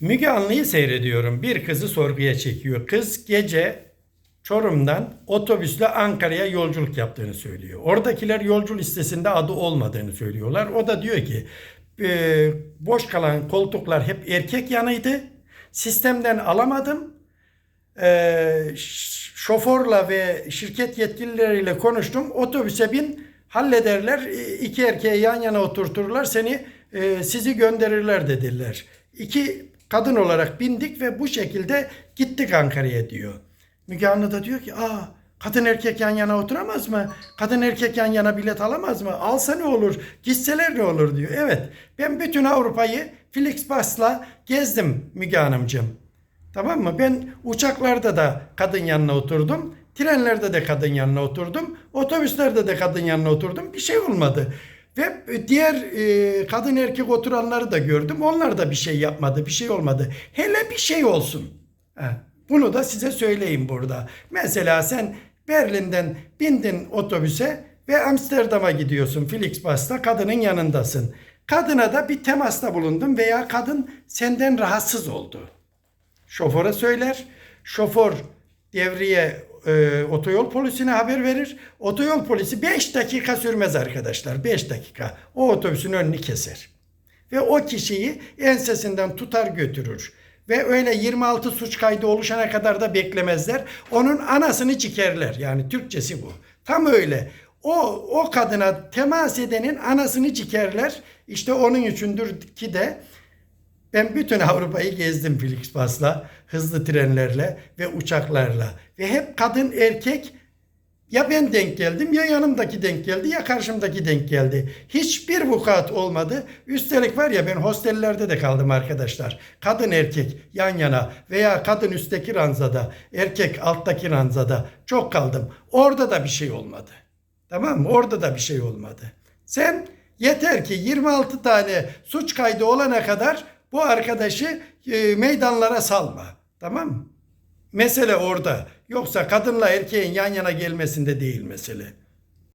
Müge Anlı'yı seyrediyorum. Bir kızı sorguya çekiyor. Kız gece Çorum'dan otobüsle Ankara'ya yolculuk yaptığını söylüyor. Oradakiler yolcu listesinde adı olmadığını söylüyorlar. O da diyor ki "E, boş kalan koltuklar hep erkek yanıydı. Sistemden alamadım. E, ş- şoförle ve şirket yetkilileriyle konuştum. Otobüse bin hallederler. İki erkeği yan yana oturturlar. Seni e, sizi gönderirler dediler. İki kadın olarak bindik ve bu şekilde gittik Ankara'ya diyor. Müge Anlı da diyor ki aa kadın erkek yan yana oturamaz mı? Kadın erkek yan yana bilet alamaz mı? Alsa ne olur? Gitseler ne olur diyor. Evet ben bütün Avrupa'yı Flixbus'la gezdim Müge Hanımcığım. Tamam mı? Ben uçaklarda da kadın yanına oturdum. Trenlerde de kadın yanına oturdum. Otobüslerde de kadın yanına oturdum. Bir şey olmadı. Ve diğer e, kadın erkek oturanları da gördüm. Onlar da bir şey yapmadı. Bir şey olmadı. Hele bir şey olsun. Ha, bunu da size söyleyeyim burada. Mesela sen Berlin'den bindin otobüse ve Amsterdam'a gidiyorsun Flixbus'ta kadının yanındasın. Kadına da bir temasta bulundun veya kadın senden rahatsız oldu. Şoföre söyler. Şoför devriye e, otoyol polisine haber verir. Otoyol polisi 5 dakika sürmez arkadaşlar. 5 dakika. O otobüsün önünü keser. Ve o kişiyi ensesinden tutar götürür. Ve öyle 26 suç kaydı oluşana kadar da beklemezler. Onun anasını çikerler. Yani Türkçesi bu. Tam öyle. O, o kadına temas edenin anasını çikerler. İşte onun içindir ki de ben bütün Avrupa'yı gezdim Flixbus'la, hızlı trenlerle ve uçaklarla. Ve hep kadın erkek ya ben denk geldim ya yanımdaki denk geldi ya karşımdaki denk geldi. Hiçbir vukuat olmadı. Üstelik var ya ben hostellerde de kaldım arkadaşlar. Kadın erkek yan yana veya kadın üstteki ranzada, erkek alttaki ranzada çok kaldım. Orada da bir şey olmadı. Tamam mı? Orada da bir şey olmadı. Sen yeter ki 26 tane suç kaydı olana kadar bu arkadaşı e, meydanlara salma. Tamam mı? Mesele orada. Yoksa kadınla erkeğin yan yana gelmesinde değil mesele.